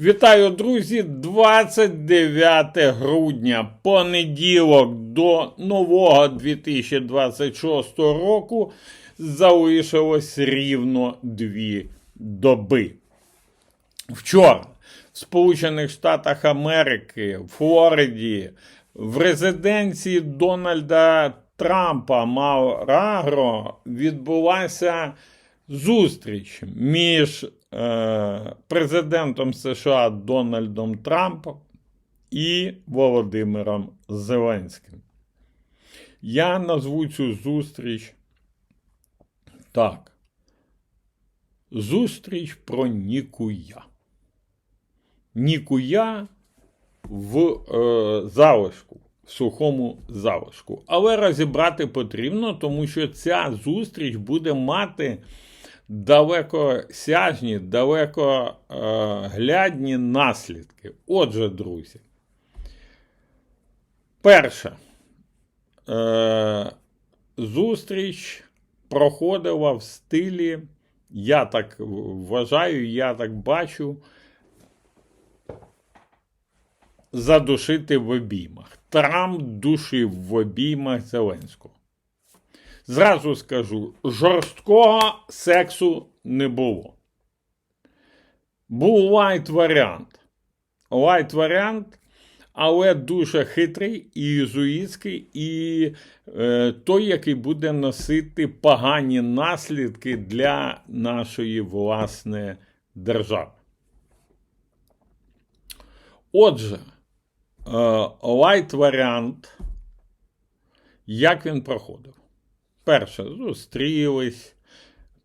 Вітаю, друзі! 29 грудня, понеділок до нового 2026 року залишилось рівно дві доби. Вчора в Сполучених Штатах Америки, в Флориді, в резиденції Дональда Трампа Маурагро відбулася зустріч між президентом США Дональдом Трампом і Володимиром Зеленським. Я назву цю зустріч так. Зустріч про Нікуя. Нікуя в е, залишку, в сухому залишку. Але розібрати потрібно, тому що ця зустріч буде мати далекосяжні, далекоглядні наслідки. Отже, друзі. Перше. Е, зустріч проходила в стилі, я так вважаю, я так бачу, задушити в обіймах. Трамп душив в обіймах Зеленського. Зразу скажу, жорсткого сексу не було. Був лайт варіант. Лайт варіант, але дуже хитрий і єзуїтський, і е, той, який буде носити погані наслідки для нашої власне держави. Отже, е, лайт варіант, як він проходив? Перше, зустрілись,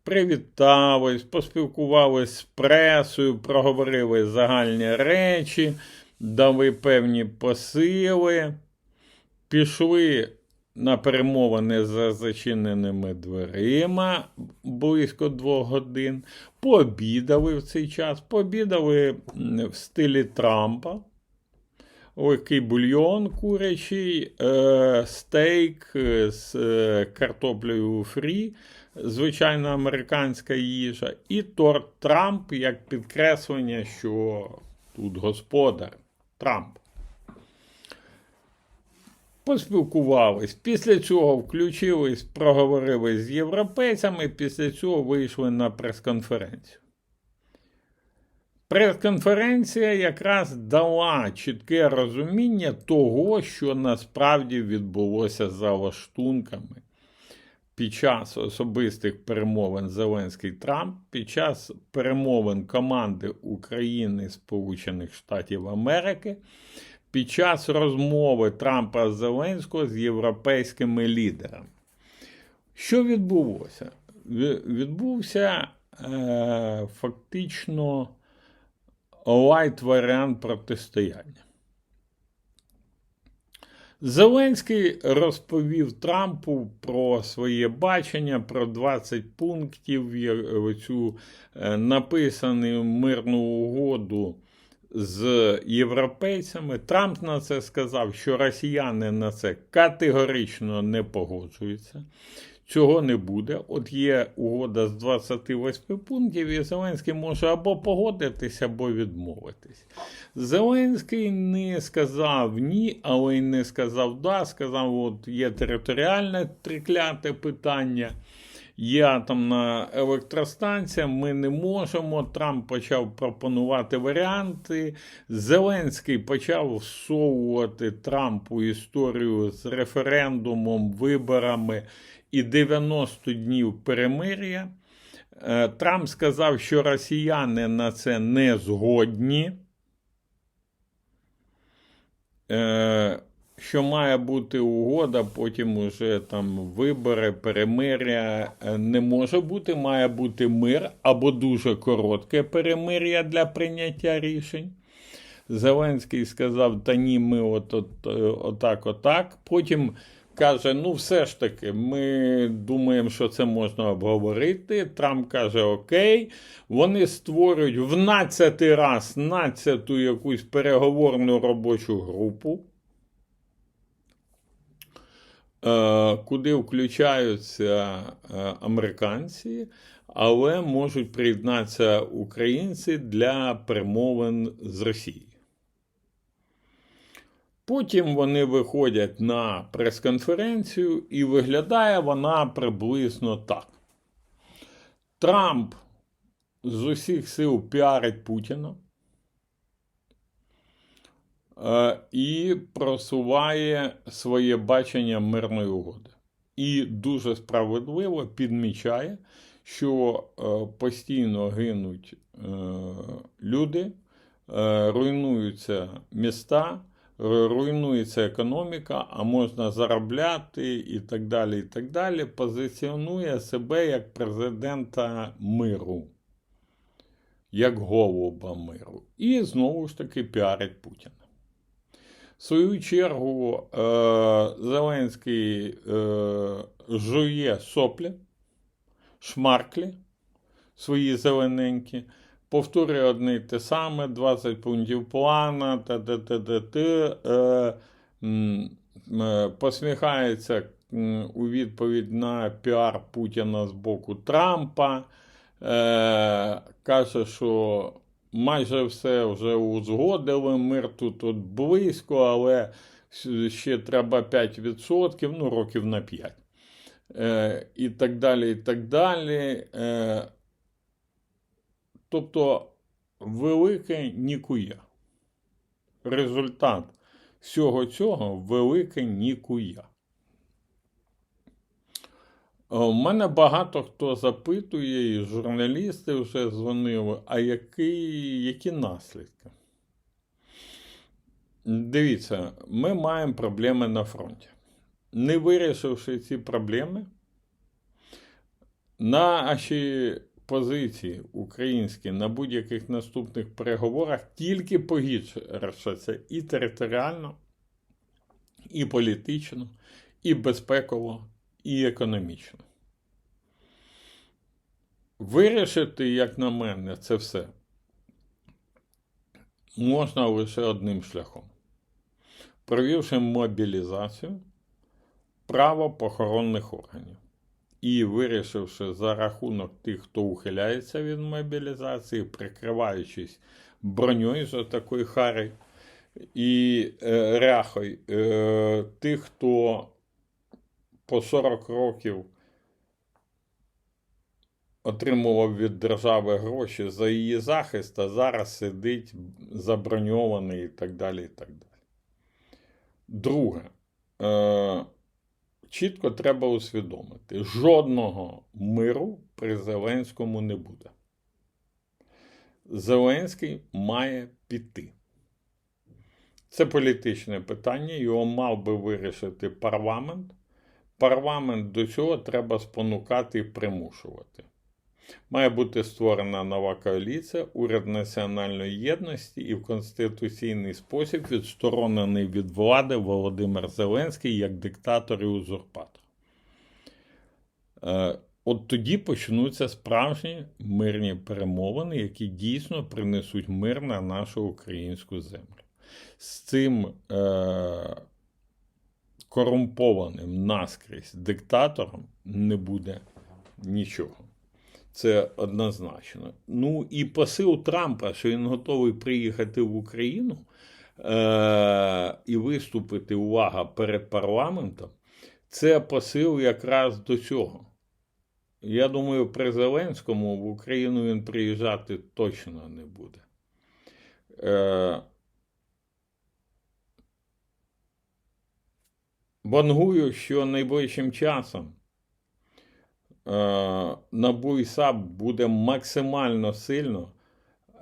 привітались, поспілкувались з пресою, проговорили загальні речі, дали певні посили, пішли на перемовини за зачиненими дверима близько двох годин, пообідали в цей час, пообідали в стилі Трампа легкий бульйон курячий, е, стейк е, з е, картоплею фрі, звичайна американська їжа, і торт Трамп як підкреслення, що тут господар Трамп. Поспілкувались. Після цього включились, проговорили з європейцями, після цього вийшли на прес-конференцію. Прес-конференція якраз дала чітке розуміння того, що насправді відбулося за лаштунками під час особистих перемовин Зеленський Трамп, під час перемовин команди України Сполучених Штатів Америки, під час розмови Трампа Зеленського з європейськими лідерами. Що відбулося? Ві- Відбувся е, фактично лайт варіант протистояння. Зеленський розповів Трампу про своє бачення, про 20 пунктів, цю е, написану мирну угоду з європейцями. Трамп на це сказав, що росіяни на це категорично не погоджуються. Цього не буде. От є угода з 28 пунктів, і Зеленський може або погодитись, або відмовитись. Зеленський не сказав ні, але й не сказав да. Сказав, от є територіальне трикляте питання. Є атомна електростанція, ми не можемо. Трамп почав пропонувати варіанти. Зеленський почав всовувати Трампу історію з референдумом, виборами і 90 днів перемир'я. Е, Трамп сказав, що росіяни на це не згодні. Що має бути угода, потім уже там вибори, перемир'я Е, не може бути, має бути мир або дуже коротке перемир'я для прийняття рішень. Зеленський сказав: та ні, ми от, от, е, отак, отак. Потім каже: ну, все ж таки, ми думаємо, що це можна обговорити. Трамп каже: Окей, вони створюють в 12 раз 12-ту якусь переговорну робочу групу. е, Куди включаються е, американці, але можуть приєднатися українці для перемовин з Росією. Потім вони виходять на прес-конференцію, і виглядає вона приблизно так. Трамп з усіх сил піарить Путіна е, і просуває своє бачення мирної угоди. І дуже справедливо підмічає, що е, постійно гинуть е, люди, е, руйнуються міста, руйнується економіка, а можна заробляти і так далі. і так далі. Позиціонує себе як президента миру, як голуба миру. І знову ж таки піарить Путіна. В свою чергу е, Зеленський е, жує соплі, шмарклі свої зелененькі, повторює одне й те саме, 20 пунктів плана, та та та та та. Е, е, посміхається у відповідь на піар Путіна з боку Трампа, е, каже, що майже все вже узгодили, мир тут от близько, але ще треба 5%, ну, років на 5. Е, і так далі, і так далі. Е, тобто велике нікуя. Результат всього цього велике нікуя. У мене багато хто запитує, і журналісти вже дзвонили, а які, які наслідки? Дивіться, ми маємо проблеми на фронті. Не вирішивши ці проблеми, наші позиції українські на будь-яких наступних переговорах тільки погіршаться і територіально, і політично, і безпеково, і економічно. Вирішити, як на мене, це все можна лише одним шляхом. Провівши мобілізацію правопохоронних органів і вирішивши за рахунок тих, хто ухиляється від мобілізації, прикриваючись броньою за такої хари і е, ряхою, е, тих, хто по 40 років отримував від держави гроші за її захист, а зараз сидить заброньований і так далі. і так далі. Друге, е, чітко треба усвідомити, жодного миру при Зеленському не буде. Зеленський має піти. Це політичне питання, його мав би вирішити парламент. Парламент до цього треба спонукати і примушувати. Має бути створена нова коаліція, уряд національної єдності і в конституційний спосіб відсторонений від влади Володимир Зеленський як диктатор і узурпатор. Е, От тоді почнуться справжні мирні перемовини, які дійсно принесуть мир на нашу українську землю. З цим е, корумпованим наскрізь диктатором не буде нічого. Це однозначно. Ну і посил Трампа, що він готовий приїхати в Україну е- і виступити увага перед парламентом, це посил якраз до цього. Я думаю, при Зеленському в Україну він приїжджати точно не буде. Е- Вангую, що найближчим часом е, НАБУ і буде максимально сильно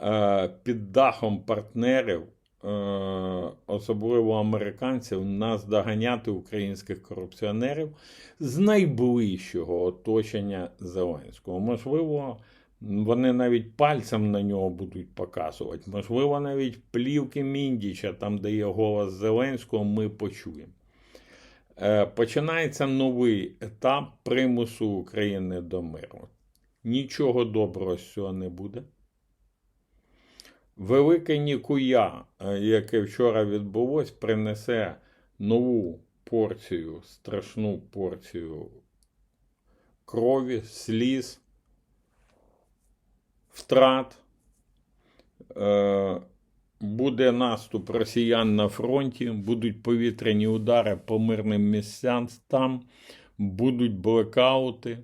е, під дахом партнерів, е, особливо американців, наздоганяти українських корупціонерів з найближчого оточення Зеленського. Можливо, вони навіть пальцем на нього будуть показувати. Можливо, навіть плівки Міндіча, там, де є голос Зеленського, ми почуємо. Е, Починається новий етап примусу України до миру. Нічого доброго з цього не буде. Велике нікуя, е, яке вчора відбулось, принесе нову порцію, страшну порцію крові, сліз втрат. Буде наступ росіян на фронті, будуть повітряні удари по мирним місцям будуть блекаути,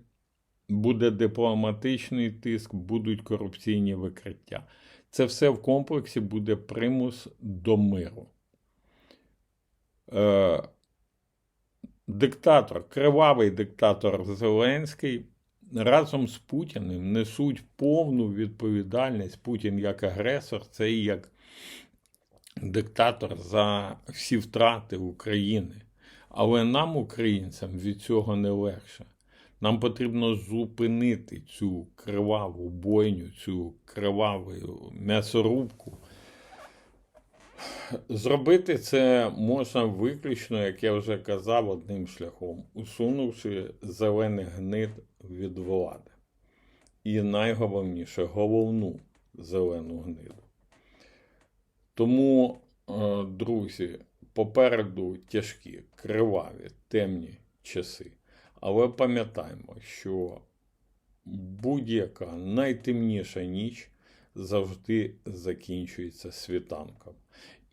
буде дипломатичний тиск, будуть корупційні викриття. Це все в комплексі буде примус до миру. Е, диктатор, кривавий диктатор Зеленський разом з Путіним несуть повну відповідальність. Путін як агресор, це і як диктатор за всі втрати України. Але нам, українцям, від цього не легше. Нам потрібно зупинити цю криваву бойню, цю криваву м'ясорубку. Зробити це можна виключно, як я вже казав, одним шляхом, усунувши зелений гнид від влади. І найголовніше головну зелену гниду. Тому, е, друзі, попереду тяжкі, криваві, темні часи. Але пам'ятаємо, що будь-яка найтемніша ніч завжди закінчується світанком.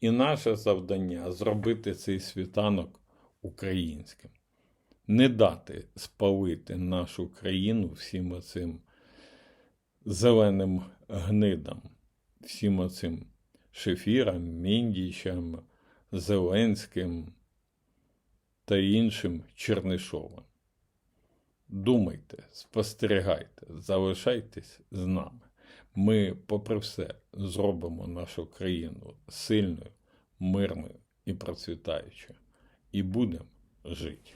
І наше завдання зробити цей світанок українським, не дати спалити нашу країну всім оцим зеленим гнидам, всім оцим Шефірам, Міндічам, Зеленським та іншим Чернишовим. Думайте, спостерігайте, залишайтесь з нами. Ми, попри все, зробимо нашу країну сильною, мирною і процвітаючою. І будемо жити.